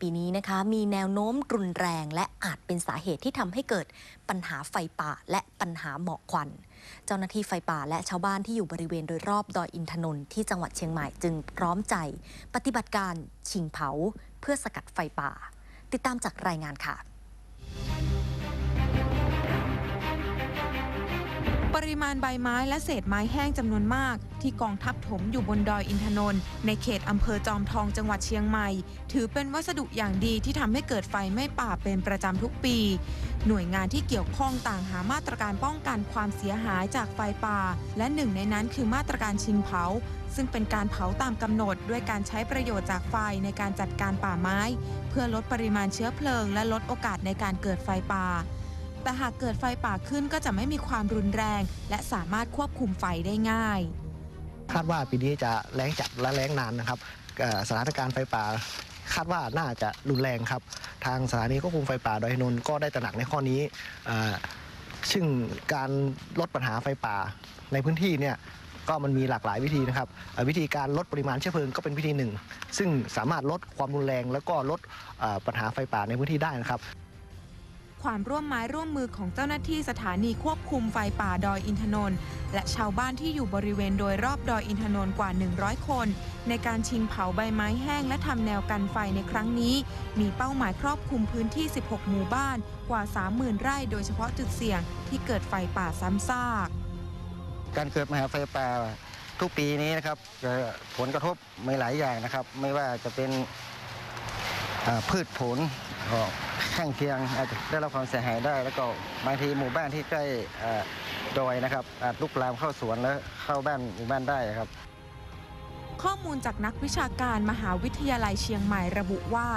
ปีนี้นะคะมีแนวโน้มรุนแรงและอาจเป็นสาเหตุที่ทำให้เกิดปัญหาไฟป่าและปัญหาหมอกควัน เจ้าหน้าที่ไฟป่าและชาวบ้านที่อยู่บริเวณโดยรอบดอยอินทนนท์ที่จังหวัดเชียงใหม่จึงพร้อมใจ ปฏิบัติการชิงเผา เพื่อสกัดไฟป่า ติดตามจากรายงานค่ะ ปริมาณใบไม้และเศษไม้แห้งจำนวนมาก ที่กองทัพถมอยู่บนดอยอินทนนท์ในเขตอำเภอจอมทองจังหวัดเชียงใหม่ ถือเป็นวัสดุอย่างดีที่ทำให้เกิดไฟไม้ป่าเป็นประจำทุกปี หน่วยงานที่เกี่ยวข้องต่างหามาตรการป้องกันความเสียหายจากไฟป่า และหนึ่งในนั้นคือมาตรการชิงเผา ซึ่งเป็นการเผาตามกำหนด ด้วยการใช้ประโยชน์จากไฟในการจัดการป่าไม้ เพื่อลดปริมาณเชื้อเพลิง และลดโอกาสในการเกิดไฟป่า แต่หากเกิดไฟป่าขึ้นก็จะไม่มีความรุนแรง และสามารถควบคุมไฟได้ง่าย คาดว่าปีนี้จะแล้งจัดและแล้งนานนะครับสถานการณ์ไฟป่าคาดว่าน่าจะรุนแรงครับ ทางสถานีควบคุมไฟป่าดอยนนท์ก็ได้ตระหนักในข้อนี้ซึ่งการลดปัญหาไฟป่าในพื้นที่เนี่ยก็มันมีหลากหลายวิธีนะครับ วิธีการลดปริมาณเชื้อเพลิงก็เป็นวิธีหนึ่ง ซึ่งสามารถลดความรุนแรง แล้วก็ลดปัญหาไฟป่าในพื้นที่ได้นะครับ ความร่วมไม้ร่วมมือของเจ้าหน้าที่สถานีควบคุมไฟป่าดอยอินทนนท์และชาวบ้านที่อยู่บริเวณโดยรอบดอยอินทนนท์กว่า 100 คน ในการชิงเผาใบไม้แห้งและทำแนวกันไฟในครั้งนี้ มีเป้าหมายครอบคลุมพื้นที่ 16 หมู่บ้านกว่า 30,000 ไร่โดยเฉพาะจุดเสี่ยงที่เกิดไฟป่าซ้ำซาก การเกิดมหาไฟป่าทุกปีนี้นะครับผลกระทบไม่หลายอย่างนะครับ ไม่ว่าจะเป็นพืชผล ข้างเคียงอาจจะได้รับความเสียหายได้ แล้วก็บางทีหมู่บ้านที่ใกล้ดอยนะครับอาจลุกลามเข้าสวนแล้วเข้าบ้านหมู่บ้านได้ครับ ข้อมูลจากนักวิชาการมหาวิทยาลัยเชียงใหม่ระบุว่า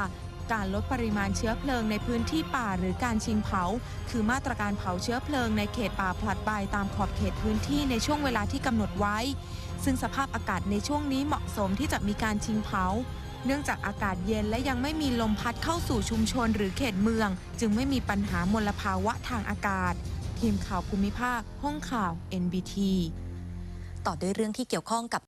การลดปริมาณเชื้อเพลิงในพื้นที่ป่าหรือการชิงเผา คือมาตรการเผาเชื้อเพลิงในเขตป่าผลัดใบตามขอบเขตพื้นที่ในช่วงเวลาที่กำหนดไว้ ซึ่งสภาพอากาศในช่วงนี้เหมาะสมที่จะมีการชิงเผา เนื่องจากอากาศเย็นและยังไม่มีลมพัดเข้าสู่ชุมชนหรือเขตเมือง จึงไม่มีปัญหามลภาวะทางอากาศ ทีมข่าวภูมิภาค ห้องข่าว NBT ต่อด้วยเรื่องที่เกี่ยวข้องกับ